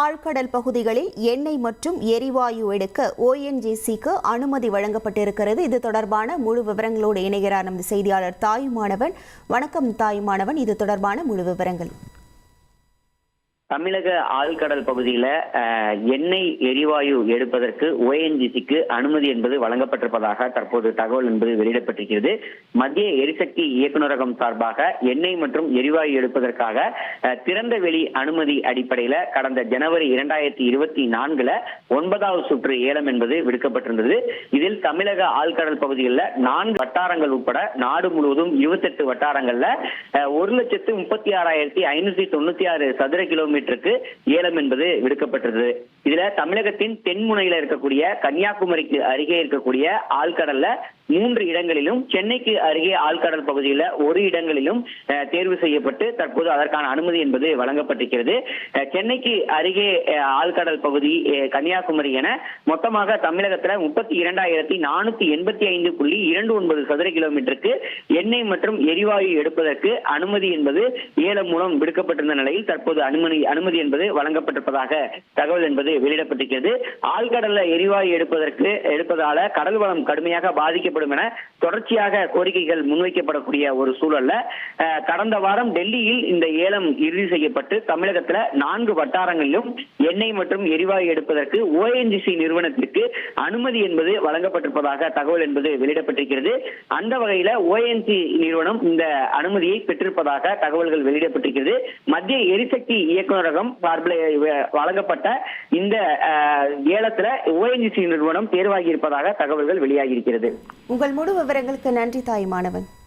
ஆழ்கடல் பகுதிகளில் எண்ணெய் மற்றும் எரிவாயு எடுக்க ஓஎன்ஜிசிக்கு அனுமதி வழங்கப்பட்டிருக்கிறது. இது தொடர்பான முழு விவரங்களோடு இணைகிறார் நமது செய்தியாளர் தாயுமானவன். வணக்கம் தாயுமானவன். இது தொடர்பான முழு விவரங்கள். தமிழக ஆழ்கடல் பகுதியில எண்ணெய் எரிவாயு எடுப்பதற்கு ஓஎன்ஜிசிக்கு அனுமதி என்பது வழங்கப்பட்டிருப்பதாக தற்போது தகவல் என்பது வெளியிடப்பட்டிருக்கிறது. மத்திய எரிசக்தி இயக்குநரகம் சார்பாக எண்ணெய் மற்றும் எரிவாயு எடுப்பதற்காக திறந்த வெளி அனுமதி அடிப்படையில கடந்த ஜனவரி இரண்டாயிரத்தி இருபத்தி நான்குல ஒன்பதாவது சுற்று ஏலம் என்பது விடுக்கப்பட்டிருந்தது. இதில் தமிழக ஆழ்கடல் பகுதிகளில் நான்கு வட்டாரங்கள் உட்பட நாடு முழுவதும் இருபத்தெட்டு வட்டாரங்கள்ல ஒரு லட்சத்து முப்பத்தி ஆறாயிரத்தி ஐநூத்தி தொண்ணூத்தி ஆறு சதுர கிலோமீட்டர் கிலோமீட்டருக்கு ஏலம் என்பது விடுக்கப்பட்டது இதுல தமிழகத்தின் தென்முனையில இருக்கக்கூடிய கன்னியாகுமரிக்கு அருகே இருக்கக்கூடிய ஆழ்கடல்ல மூன்று இடங்களிலும் சென்னைக்கு அருகே ஆழ்கடல் பகுதியில் ஒரு இடங்களிலும் தேர்வு செய்யப்பட்டு தற்போது அதற்கான அனுமதி என்பது வழங்கப்பட்டிருக்கிறது. சென்னைக்கு அருகே ஆழ்கடல் பகுதி கன்னியாகுமரி என மொத்தமாக தமிழகத்துல முப்பத்தி இரண்டாயிரத்தி நானூத்தி எண்பத்தி ஐந்து புள்ளி இரண்டு ஒன்பது சதுர கிலோமீட்டருக்கு எண்ணெய் மற்றும் எரிவாயு எடுப்பதற்கு அனுமதி என்பது ஏலம் மூலம் விடுக்கப்பட்டிருந்த நிலையில் தற்போது அனுமதி அனுமதி என்பது வழங்கப்பட்டிருப்பதாக தகவல் என்பது வெளியிடப்பட்டிருக்கிறது. ஆழ்கடல்ல எரிவாயு எடுப்பதற்கு எடுப்பதால கடல் வளம் கடுமையாக பாதிக்கப்படும் என தொடர்ச்சியாக கோரிக்கைகள் முன்வைக்கப்படக்கூடிய ஒரு சூழல்ல கடந்த வாரம் டெல்லியில் இந்த ஏலம் இறுதி செய்யப்பட்டு தமிழகத்துல நான்கு வட்டாரங்களிலும் எண்ணெய் மற்றும் எரிவாயு எடுப்பதற்கு ஓஎன்ஜிசி நிறுவனத்திற்கு அனுமதி என்பது வழங்கப்பட்டிருப்பதாக தகவல் என்பது வெளியிடப்பட்டிருக்கிறது. அந்த வகையில ஓஎன்ஜி நிறுவனம் இந்த அனுமதியை பெற்றிருப்பதாக தகவல்கள் வெளியிடப்பட்டிருக்கிறது. மத்திய எரிசக்தி இயக்கம் சார்பில் வழங்கப்பட்ட இந்த ஏலத்துல ஓஎன்ஜிசி நிறுவனம் தேர்வாகி இருப்பதாக தகவல்கள் வெளியாகி இருக்கிறது உங்கள் முழு விவரங்களுக்கு நன்றி தாய் மாணவன்.